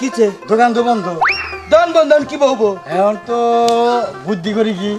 কিছে দোকান তো। বন্ধ দন বন্ধন কি বলব? এখন তো বুদ্ধি করি কি?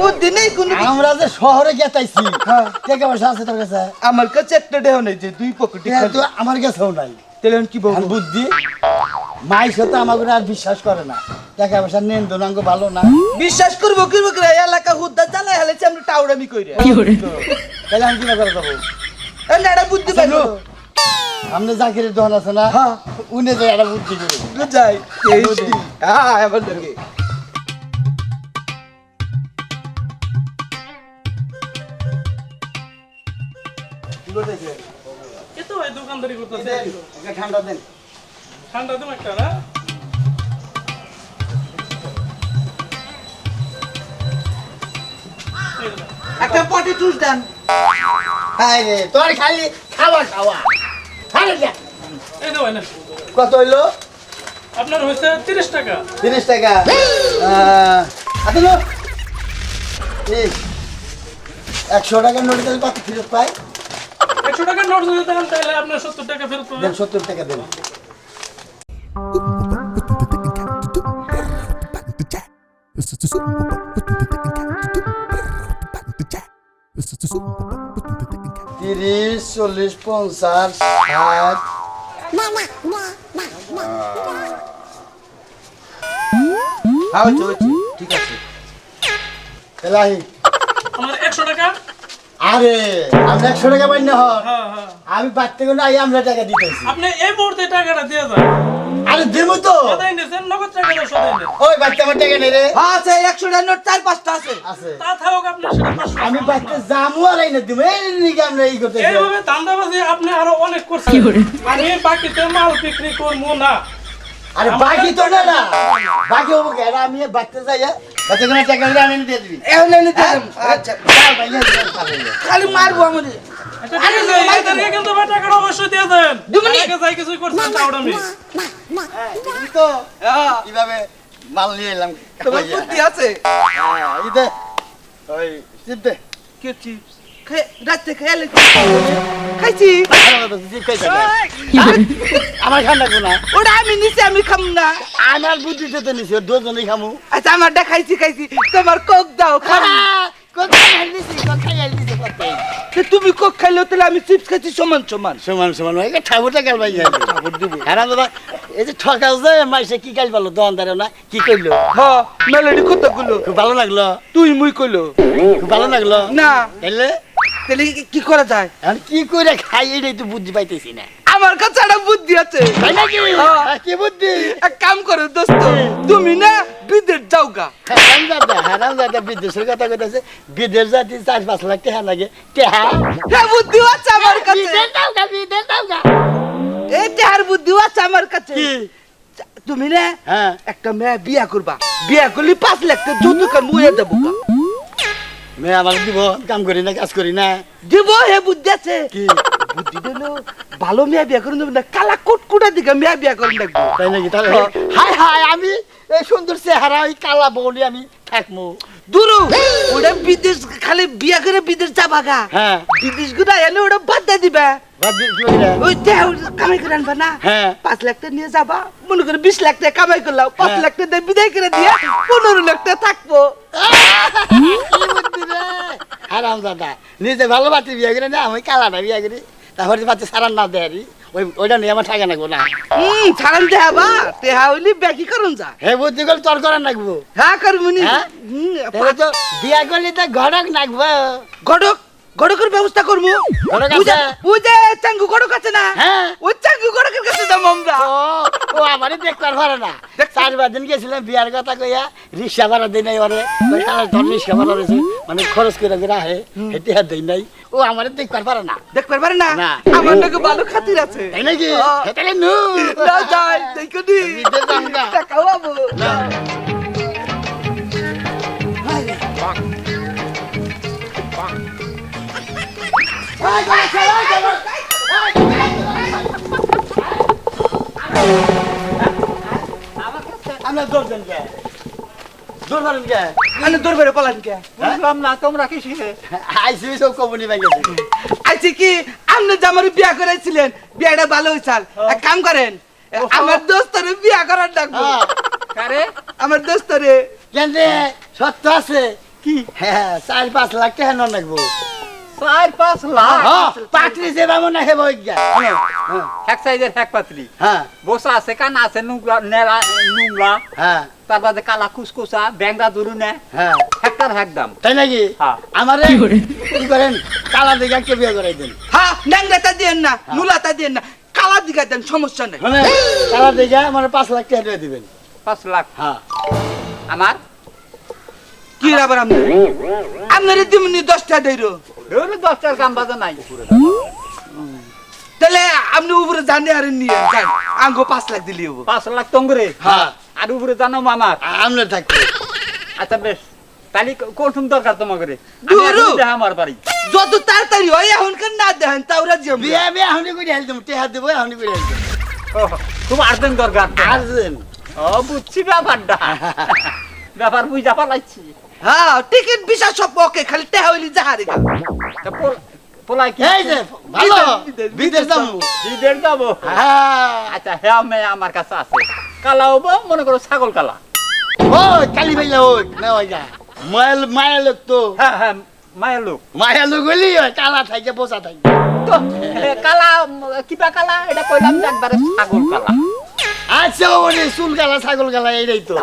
বুদ্ধি নেই কোনো আমরা যে শহরে গেতাইছি হ্যাঁ। টাকা পয়সা আছে তোর কাছে? আমার কাছে একটা দেহ নেই যে দুই পকেটে তো আমার কাছেও নাই। তাহলে কি আর বলব বুদ্ধি মাই সাথে আমাকে আর বিশ্বাস করে না। টাকা পয়সা নেন দোনাঙ্গ ভালো না। বিশ্বাস করব করে এলাকা হুদ্দা জ্বালাই হেলেছে আমরা টাউরামি কইরে। তাহলে আমি কি করে না, বুদ্ধি পাইলো আপনি জাকিরের দোকান আছে না? হ্যাঁ। উনি যে একটা বুদ্ধি করে যাই এই হ্যাঁ এবার দেখে। দোকানদারি করতেছে। ঠান্ডা দেন। ঠান্ডা দিন একটা না। একটা পটে টুস দেন। তোর খালি খাওয়া খাওয়া। কত হইল? আপনার হয়েছে তিরিশ টাকা। তিরিশ টাকা। আহ, লো। এই, একশো টাকার নোট দিলে কত ফেরত পাই একশো টাকার নোট যদি দেন তাহলে আপনার সত্তর টাকা ফেরত পাবেন। সত্তর টাকা দেন। তিরিশ চল্লিশ পঞ্চাশ ষাট। হ্যাঁ ঠিক আছে। এলাহি। আমার একশো টাকা? আরে আমি একশো টাকা পাই না হ্যাঁ হ্যাঁ। আমি বাড়তে গেলে আই আমরা টাকা দিতে আপনি এই মুহূর্তে টাকাটা দিয়ে যান। আরে দেবো তো। সদাই নিয়েছেন নগদ টাকা দাও সদাই নেন ওই বাড়তে আমার টাকা নেই রে। আছে একশো টাকার নোট চার পাঁচটা আছে। আছে। তা থাকুক আপনার সেটা আমি বাচ্চা জামু আর এই না দিব এই নিকে আমরা এই করতে এইভাবে ধান্দাবাজি আপনি আরও অনেক করছেন। আমি বাকিতে মাল বিক্রি করব না। আরে বাকি তো না না। বাকি হব আমি বাড়তে যাই বাচ্চা টাকা হলে আমি দিয়ে দিবি। এখন এনে দিলাম আচ্ছা। খালি মারবো আমাদের। আচ্ছা কিন্তু টাকাটা অবশ্যই দিয়ে দেন। যাই কিছুই করছেন না আমি হ্যাঁ, তো হ্যাঁ। কীভাবে মাল নিয়ে এলাম তোমার বুদ্ধি আছে? হ্যাঁ, দে। ওই চিপ দে চিপস? রাত্রে খেয়ালে খাইছি। না। আমার খান্না ওটা আমি নিছি আমি খাম না। আমার বুদ্ধিতে তো নিছি দুজনেই খামু। আচ্ছা আমারটা খাইছি খাইছি। তোমার কোক দাও খাম। তুমি কোক খাইলেও তাহলে আমি চিপস খাইছি সমান সমান। সমান সমান। ভাই ঠাকুরটা ভাই ঠাকুর দিব। হ্যাঁ দাদা এই যে ঠকাও যে মাইসে কি কাল পালো? দোকানদারে না কি কইলো? হ্যাঁ মেলোডি কতগুলো খুব ভালো লাগল। তুই মুই কইলো। খুব ভালো লাগল। না। এলে? তাহলে কি- করা যায়? এখন কি করে খাই? এটাই তো বুদ্ধি পাইতেছি না। আমার কাছে একটা বুদ্ধি আছে। তাই নাকি? হ্যাঁ। হ্যাঁ, কি বুদ্ধি? এক কাম করো দোস্ত তুমি না বিদেশ যাও গা। হারাম দাদা বিদেশের কথা কইতাছে। বিদেশ জাতি চার পাঁচ লাখ টাকা লাগে। টেহা? হ্যাঁ বুদ্ধি আছে আমার কাছে। বিদেশ দাও গা বিদেশ দাও গা। এই টেহার বুদ্ধি আছে আমার কাছে। কি? তুমি না হ্যাঁ। একটা মেয়ে বিয়া করবা। বিয়া করলে পাঁচ লাখ টাকা যৌতুক আর মুয়ে দেবো। মেয়ে আমাকে দিব কাম করি না কাজ করি না। দিব হে বুদ্ধি আছে। কি? বুদ্ধি দিল ভালো মেয়ে বিয়া করুন না কালা কুটকুটা দিকে মেয়ে বিয়া করুন দেখব তাই নাকি? তাহলে। হাই হাই আমি এই সুন্দর চেহারা ওই কালা বলি আমি থাকব। দুরু ওটা বিদেশ খালি বিয়া করে বিদেশ যাবা গা। হ্যাঁ। বিদেশগুলা এনে ওটা বাদ দিয়ে দিবা? ওই দেহ কামাই করে আনবা না? হ্যাঁ। পাঁচ লাখ টাকা নিয়ে যাবা মনে করে বিশ লাখ টাকা কামাই করলাম পাঁচ হ্যাঁ। লাখ টাকা বিদায় করে দিয়ে পনেরো লাখ টাকা থাকব কি বুদ্ধি রে দাদা নিজে ভালো বাতি বিয়ে করে না আমি কালাটা বিয়ে করি। তারপরে বাতি সারান না দেয়ারি ওই ওইটা নিয়ে আমার টাকা নাকবো না। হুম ছাড়ান দেহা বা দেহা হইলি ব্যাকি করুন যা। হে বুদ্ধি গেল তোর করার নাকবো হ্যাঁ করবুনি হ্যাঁ? তো বিয়া করলি তো ঘরক নাকবো গড়ক গড়কের ব্যবস্থা করব। চাঙ্গু গড়ক আছে না? ওই চাঙ্গু গড়কের কাছে যাব আমরা। ও ও আমারই দেখবার পারে না। চারবার দিন গেছিলাম বিয়ার কথা কইয়া রিক্সা ভাড়া দিই নাই ওরে। তোর রিক্সা ভাড়া রয়েছে? মানে খরচ করে করে আহে হেঁটে হাত দিই নাই। ও পারে না। দেখতে পারে না? না। আমার নাকি ভালো খাতির আছে। তাই নাকি। নু না যাই দেখো নি। আমরা দৌড় দেন কে? দৌড় মারেন কে? আমি দূর বেরো পালান কে? বুঝলাম না তোমরা কি শিখে? আইসি সব কমনি ভাই গেছে। কি? আপনি যে আমার বিয়া করেছিলেন বিয়াটা ভালো হয়েছাল এক কাম করেন আমার দোস্তরে বিয়া করার ডাকবো। হ্যাঁ। আমার দোস্তরে। কেন রে? সত্য আছে? কি? হ্যাঁ চার পাঁচ লাখ টাকা নন লাগবো চার পাঁচ লাখ। হ্যাঁ পাটরি যে বামন না হেব এক সাইজের এক পাতলি হ্যাঁ। বসা আছে কানা আছে নুংলা নেলা নুংলা হ্যাঁ। তার কালা কুসকুসা ব্যাংরা দুরু নে। হ্যাঁ। হেক্টার হেক দাম তাই নাকি? হ্যাঁ। আমারে কি করেন? কালা দিঘা কে বিয়ে করাই দেন? হ্যাঁ ন্যাংরাটা দিয়েন না নুলাটা দিয়েন না। কালা দিঘা দেন সমস্যা নেই। মানে কালা দিঘা আমার পাঁচ লাখ টাকা দিয়ে দিবেন। পাঁচ লাখ। হ্যাঁ। আমার? কি রে আবার আপনি আপনার দিমনি দশটা দইরো। ধরু দশটার কাম বাজে নাই তাহলে আপনি উপরে জানে আর নিয়ে যান আঙ্গো পাঁচ লাখ দিলি হব পাঁচ লাখ টঙ্গরে হ্যাঁ আর উপরে জানো আমার আমনে থাকবে আচ্ছা বেশ তাহলে কোন দরকার তোমাকে। আমার বাড়ি যত তাড়াতাড়ি হয় এখনকার না দেখেন তাওরা জিম বিয়ে বিয়ে হামনি করে হেল দেবো টেহা দেবো হামনি করে হেল দেবো খুব আর্জেন্ট দরকার আর দেন ও বুঝছি ব্যাপারটা ব্যাপার বুঝা পালাইছি হ্যাঁ টিকিট ভিসা সব ওকে খালি টেহা হইলি যাহারে গা পোলাই কি? এই যে ভালো। বিদেশ, বিদেশ, বিদেশ যাব। বিদেশ যাব। হ্যাঁ আচ্ছা হ্যাঁ মেয়ে আমার কাছে আছে। কালা হব মনে করো ছাগল কালা। ওই কালি ভাইলা ওই না ওই যা মায়াল মায়া লোক তো। হ্যাঁ হ্যাঁ লোক। মায়া লোক হইলি কালা থাকে বসা থাকে তো কালা কিবা কালা? এটা কইলাম একবারে ছাগল কালা। আচ্ছা ওরে চুল গালা ছাগল গালা এইটাই তো।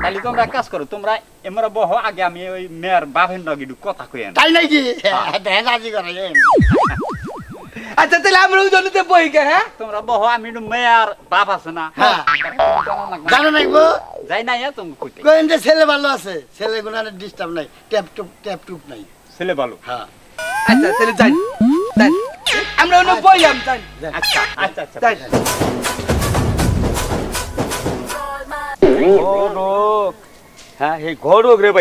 তাহলে তোমরা কাজ করো তোমরা এমরা বহ আগে আমি ওই মেয়ের বাপের নগিডু কথা কই তাই নাকি? দেখা কাজি করে আচ্ছা তাহলে আমরা ওই জন্যতে বই গে হ্যাঁ? তোমরা বহ আমি মেয়ের বাপ আছে না। হ্যাঁ। জানো নাকবো যাই নাই হ্যাঁ তুমি কইতে। কোন যে ছেলে ভালো আছে? ছেলে কোনো ডিস্টার্ব নাই ট্যাপ টুপ ট্যাপ টুপ নাই। ছেলে ভালো? হ্যাঁ। আচ্ছা তাহলে যাই যাই। আমরা ওনে বই আম যাই আচ্ছা আচ্ছা। আচ্ছা গড়ক হ্যাঁ হে গড়ক রে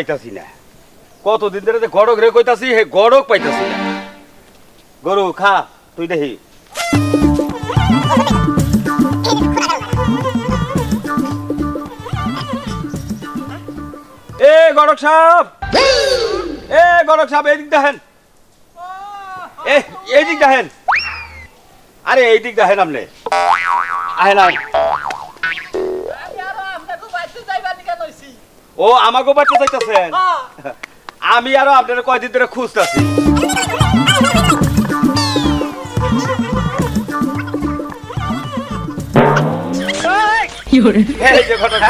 কইতাছি হে গড়ক পাইতাছি না। খা, তুই দেখি। এ গড়ক সাহেব! এ গড়ক সাহেব এইদিক দেখেন। এ এইদিক দেখেন। আরে, এইদিক দেখেন আপনি। আহেন। ও আমাকে বাচ্চা চাইতেছেন? আমি আরও আপনার কয়দিন ধরে খুঁজতেছি। এই যে ঘটনা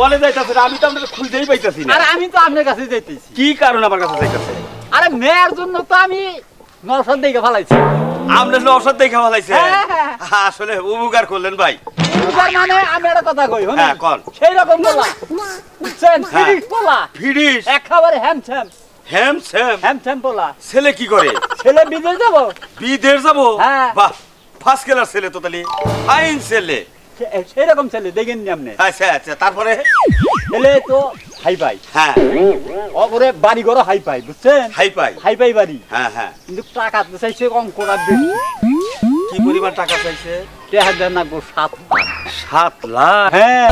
বলে যাইতেছেন আমি তো আপনার খুঁজেই পাইতেছি না। আর আমি তো আপনার কাছে যাইতেছি। কি কারণ আমার কাছে যাইতেছে আরে মেয়ের জন্য তো আমি নরসদ দেখে ফেলাইছি। আপনার অসৎ দেখা হ্যাঁ, হ্যাঁ। আসলে উপকার করলেন ভাই। তার মানে আমি একটা কথা কই হ্যাঁ, কন। সেই রকম বলা। বুঝছেন? হ্যাঁ। ফিরিস বলা। ফিরিস। একেবারে হ্যামছ্যাম হ্যাম স্যাম। হ্যামছ্যাম বলা। ছেলে কি করে? ছেলে বিদেশ যাব? বিদেশ যাব? হ্যাঁ। বাহ ফার্স্ট ক্লাস ছেলে তো তাহলে। ফাইন ছেলে। সে- সেই রকম ছেলে দেখেন নি আপনি? আচ্ছা আচ্ছা তারপরে? ছেলে তো হাই পাই হ্যাঁ। অপরে বাড়ি ঘর হাই পাই বুঝছেন? হাই পাই হাই পাই বাড়ি। হ্যাঁ হ্যাঁ। কিন্তু টাকা তো চাইছে অঙ্কটা বেশি কি পরিমাণ টাকা চাইছে? দেন না গো সাত লাখ। সাত লাখ? হ্যাঁ।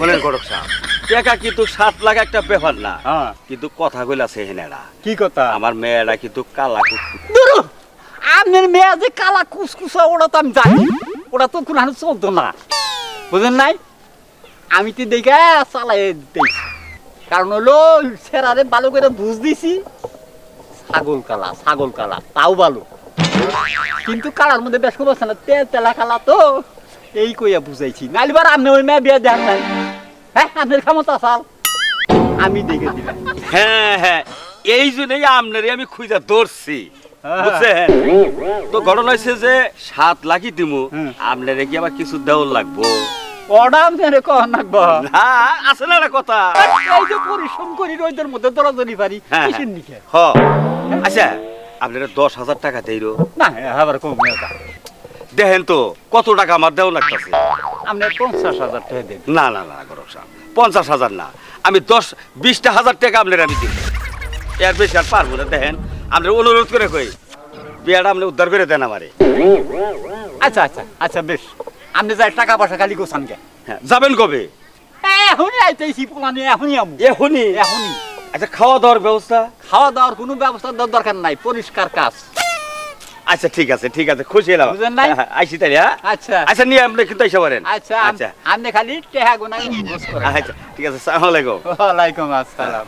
বলেন গরক সাহেব টাকা কিন্তু সাত লাখ একটা ব্যাপার না। হ্যাঁ। কিন্তু কথা কইলা সে হেনেরা। কি কথা? আমার মেয়েরা কিন্তু কালা কুকুর আপনার মেয়ে যে কালা কুসকুসা ওটা তো আমি জানি। ওটা তো কোনো চলতো না। বুঝেন নাই? আমি তো দেখে চালাই দিতেছি কারণ হলো সেরারে ভালো করে বুঝ দিছি। ছাগল কালা ছাগল কালা তাও ভালো। কিন্তু কালার মধ্যে বেশ আছে না? তে তেলা কালা তো। এই কইয়া বুঝাইছি। নাইবার আপনি ওই মেয়ে বিয়ে দেন নাই। হ্যাঁ আপনার ক্ষমতা চাল। আমি দেখে দিলাম। হ্যাঁ হ্যাঁ। এই জন্যই আপনারই আমি খুঁজা ধরছি। হ্যাঁ। বুঝছেন? তো ঘটনা হয়েছে যে সাত লাখই দিমু। আপনারে কি আবার কিছু দেওয়ার লাগবো। কখন রাখব না আছে না কথা। এই যে পরিশ্রম করি রোদের মধ্যে দরাদরি পারি হ্যাঁ, কিসের হ্যাঁ। হ। আচ্ছা আপনারা দশ হাজার টাকা দেইরো না আবার কম দেখেন তো কত টাকা আমার দেওয়া লাগতেছে? আপনি পঞ্চাশ হাজার টাকা দেন। না না না গরক সাহেব পঞ্চাশ হাজার না। আমি দশ বিশটা হাজার টাকা আপনার আমি দিব এর বেশি আর পারব না দেখেন। আপনার অনুরোধ করে কই বিয়াটা আপনি উদ্ধার করে দেন আমারে। আচ্ছা আচ্ছা আচ্ছা বেশ। আপনি যাই টাকা পয়সা খালি গোছান গে। হ্যাঁ যাবেন কবে? এখনই আইতেছি পোলানি এখনই আমু। এখনই? এখনই। আচ্ছা খাওয়া দাওয়ার ব্যবস্থা? খাওয়া দাওয়ার কোনো ব্যবস্থা দরকার নাই পরিষ্কার কাজ। আচ্ছা ঠিক আছে ঠিক আছে খুশি হলাম। বুঝেন নাই? আইসি তাই হ্যাঁ? আচ্ছা। আচ্ছা নিয়ে আপনি কিন্তু এসে পারেন। আচ্ছা আচ্ছা। আপনি খালি টেহা গুনা আচ্ছা ঠিক আছে সালাম আলাইকুম। ওয়ালাইকুম আসসালাম।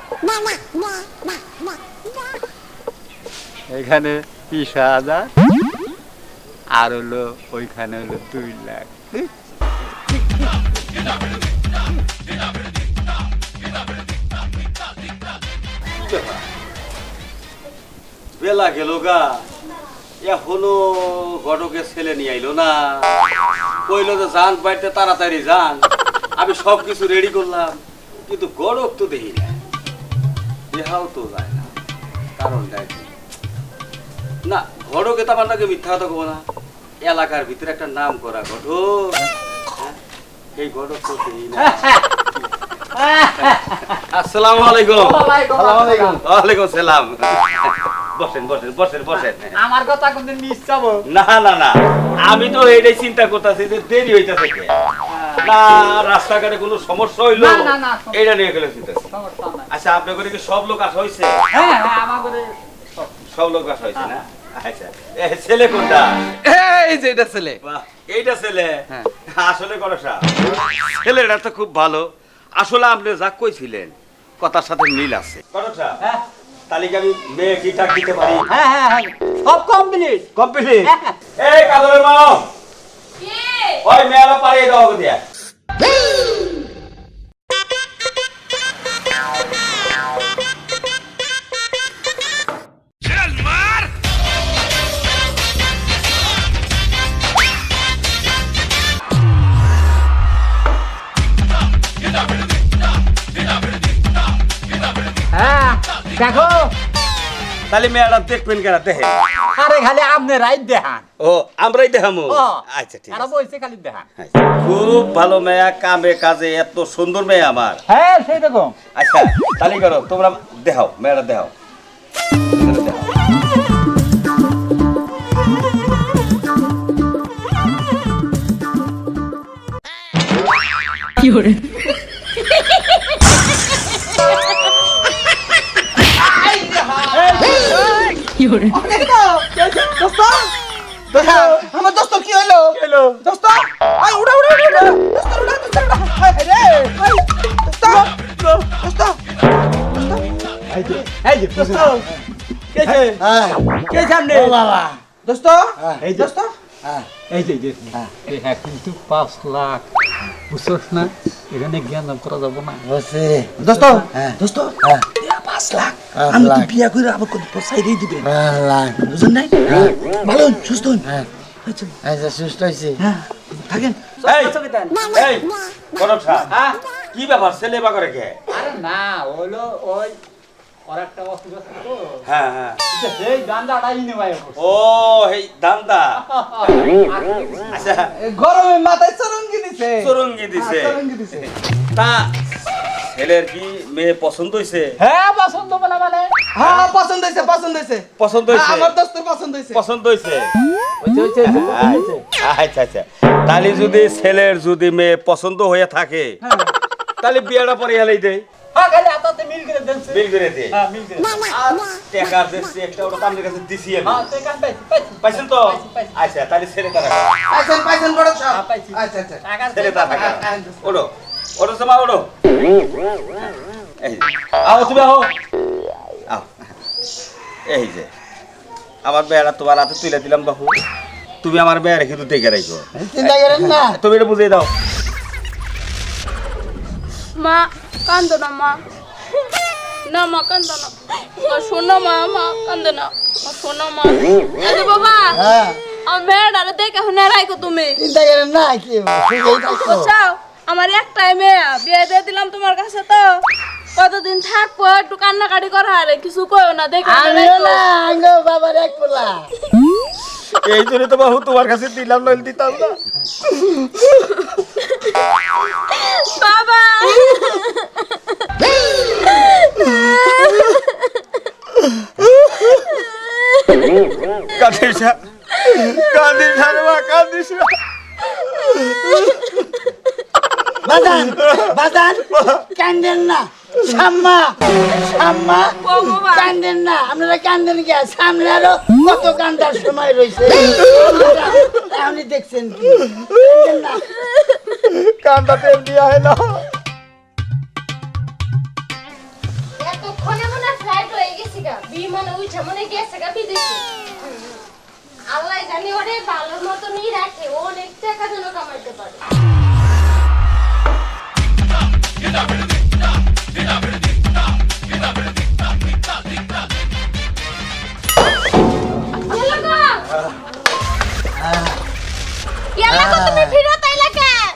এখানে বিশ হাজার আর হলো ওইখানে হলো দুই লাখ। বেলা গেল গা, এখনও ঘটকের ছেলে নিয়ে আইলো না। কইলো যে যান বাড়িতে তাড়াতাড়ি যান। আমি সব কিছু রেডি করলাম, কিন্তু গড়ক তো দেখি না দেহাও তো যায় না কারণটা কি? না ঘটকে তো আমার মিথ্যা কথা কবো না। এলাকার ভিতরে একটা নাম করা ঘটক হ্যাঁ? এই ঘটক তো দেখি না আসসালামু আলাইকুম। ওয়ালাইকুম সালাম বসেন বসেন বসেন বসেন। আমার কথা কোনদিন মিস যাব না না না। আমি তো এটাই চিন্তা করতেছি যে দেরি হইতাছে কে। না রাস্তাঘাটে কোনো সমস্যা হইল? না, না, না, এইটা নিয়ে গেলে চিন্তা আচ্ছা আপনার করে কি সব লোক আসা হয়েছে হ্যাঁ হ্যাঁ আমার করে সব লোক আসা হয়েছে না? আচ্ছা এ, ছেলে কোনটা? এই যে এটা ছেলে। বাহ, এইটা ছেলে? হ্যাঁ। আসলে করসা ছেলেটা তো খুব ভালো। আসলে আপনি যা কইছিলেন কথার সাথে মিল আছে। হ্যাঁ। আমি মেয়ে কি টাক দিতে পারি? হ্যাঁ হ্যাঁ হ্যাঁ। সব কমপ্লিট কমপ্লিট এই কাজলের মা ওই মেয়েরা পাড়িয়ে দাও দিয়া। তাহলে মেয়েরা দেখবেন কেন দেখে আরে খালি আপনি রাইট দেখান। ও আমরাই দেখামো? ও, আচ্ছা ঠিক আছে। বলছে খালি দেখান। আচ্ছা। খুব ভালো মেয়া কামে কাজে এত সুন্দর মেয়ে আমার। হ্যাঁ সেই রকম আচ্ছা তাহলে করো তোমরা দেখাও মেয়েরা দেখাও। মেয়েরা দেখাও। আমার দোস্ত কি হইল হ্যালো দোস্ত আই উড়া উড়া উড়া দোস্ত উড়া দোস্ত উড়া রে আই, দোস্ত দোস্ত এই যে দোস্ত কেছে কে সামনে বাবা দোস্ত এই যে দোস্ত এই যে এই যে এই হ্যাঁ কিন্তু পাঁচ লাখ বুঝছস না এখানে জ্ঞান করা যাব না দোস্ত হ্যাঁ। দোস্ত হ্যাঁ। লাখ। আমি তো বিয়া করে আবার কত সাইডেই দিবেন আল্লাহ নাই? ভালো সুস্থ হন। হ্যাঁ। আচ্ছা, আচ্ছা সুস্থ হয়েছে হ্যাঁ থাকেন। এই এই কনক হ্যাঁ? কি ব্যাপার ছেলে বা করে কে? আরে না হলো ওই আর একটা অসুখ আছে তো। হ্যাঁ হ্যাঁ। এই গান্দাটাই নেওয়াই ও এই দান্দা। আচ্ছা গরমে মাথায় চরঙ্গি দিছে। চরঙ্গি দিছে। চরঙ্গি দিছে। তা ছেলের কি মেয়ে পছন্দ হইছে? হ্যাঁ পছন্দ বলা মানে। হ্যাঁ পছন্দ হয়েছে পছন্দ হয়েছে পছন্দ হ্যাঁ, হইছে আমার দোস্তের পছন্দ হয়েছে পছন্দ হইছে? হইছে হইছে হইছে আচ্ছা আচ্ছা তাহলে যদি ছেলের যদি মেয়ে পছন্দ হয়ে থাকে তাহলে বিয়েটা পরে হেলাই দেয় হ্যাঁ হ্যাঁ হ্যাঁ। আচ্ছা হ্যাঁ, হ্যাঁ, হ্যাঁ, ওড়ো সমা ওড়ো আও তুমি আও আও এই যে। আমার বেড়া তোমার হাতে তুলে দিলাম বাহু। তুমি আমার বেড়া রেখে দুটো দেখে রাখো। চিন্তা করেন না। তুমি এটা বুঝিয়ে দাও। মা কান্দো না মা। না মা কান্দো না। মা শোনো মা মা কান্দো না। মা শোনো মা। আরে বাবা হ্যাঁ। আমার মেয়েটারে দেখে শুনে রাখো তুমি। চিন্তা করেন না কি বুঝছাও আমার একটাই মেয়ে বিয়ে দিয়ে দিলাম তোমার কাছে তো। কতদিন থাকব একটু কান্নাকাটি করা আরে কিছু কইও না দেখে বাবার এক পোলা। এই জন্য তো বাহু তোমার কাছে দিলাম নইলে দিতাম না। বাবা! কাঁদিস কাঁদিস মা কাঁদিস না। বাজান বাজান কান্দেন না। শাম্মা ভগবান। কান্দেন না। আপনারা কান্দেন কে? সামনে আরও কত কান্দার সময় রয়েছে। আপনি দেখছেন না। কান্দাতে এমনি হয় না। এতক্ষণে মনে ফ্লাইট হয়ে গেছে গা। বিমানে উঠে মনে গেছে গা বিদেশে। আল্লাহ জানি ওরে ভালোর মতনই রাখে। ও অনেক টাকা যেন কামাইতে পারে।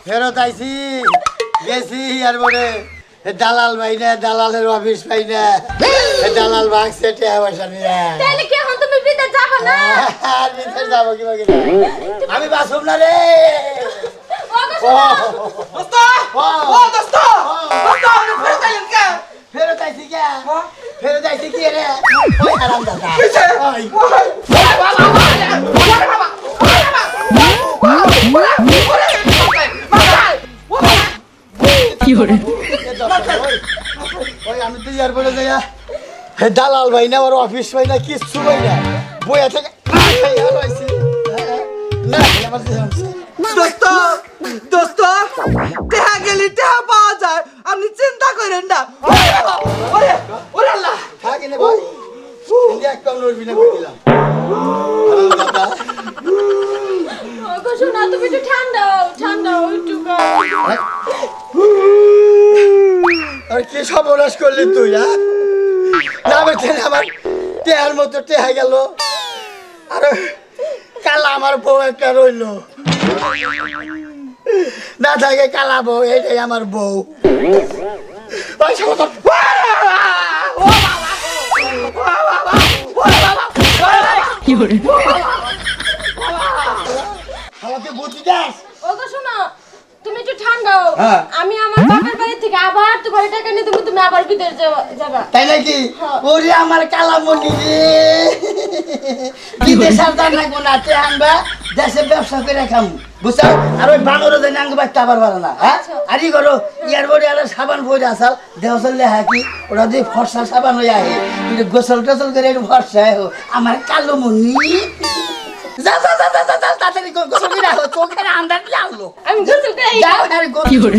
ফিরত আইছি। গেছি আর বলে দালাল ভাই না দালালের অফিস পাই না। দালাল ভাগছে টাকা পয়সা নিয়ে তাইলে কি এখন তুমি বিদেশ যাবা না? আর বিদেশ যাব কিবা আমি বাসুম না রে। ও, দোস্ত দোস্ত আপনি ফেরত আইলেন কে ফেরত আইছি কে ফেরত আইছি কি রে ওই হারাম দাদা কিসে? ওই বাবা বাবা আমি তো এয়ারপোর্টে যাই দালাল ভাই না ওর অফিস ভাই না কিচ্ছু ভাই না বইয়া থেকে না আমার দোস্ত টেহা গেলি টেহা পাওয়া যায়। আপনি চিন্তা করেন না। কি সর্বনাশ করলি তুই হ্যাঁ? না আমার টেহার মতো টেহা গেল। আর কালা আমার বউ একটা রইল। না থাকে কালা বউ এটাই আমার বউ। আমাকে বুঝি দাস একটু ঠান্ডা হও হ্যাঁ। আমি আমার বাবার বাড়ি থেকে আবার তোমার টাকা নিয়ে তুমি তুমি আবার বিদেশ যাবা- তাই নাকি? হ্যাঁ। ওরে আমার কালামণি রে। বিদেশ আর দান না আছে আনবা দেশে ব্যবসা করে খাম। বুঝছ? আর ওই বানর দেন আঙ্গ বাচ্চা আবার পারে না হ্যাঁ? আচ্ছা। আরি করো ইয়ার বড়ি আর সাবান পরে আসাল দেহ চললে হাকি ওরা যদি ফর্সা সাবান হয়ে আহে গোসল টোসল করে একটু ফর্সা আমার কালো মনি যা যা যা যা যা যা, তাড়াতাড়ি গোসল করে আহো চোখের আন্দাজ আনলো আমি গোসল করে যাও হ্যাঁ গোসল।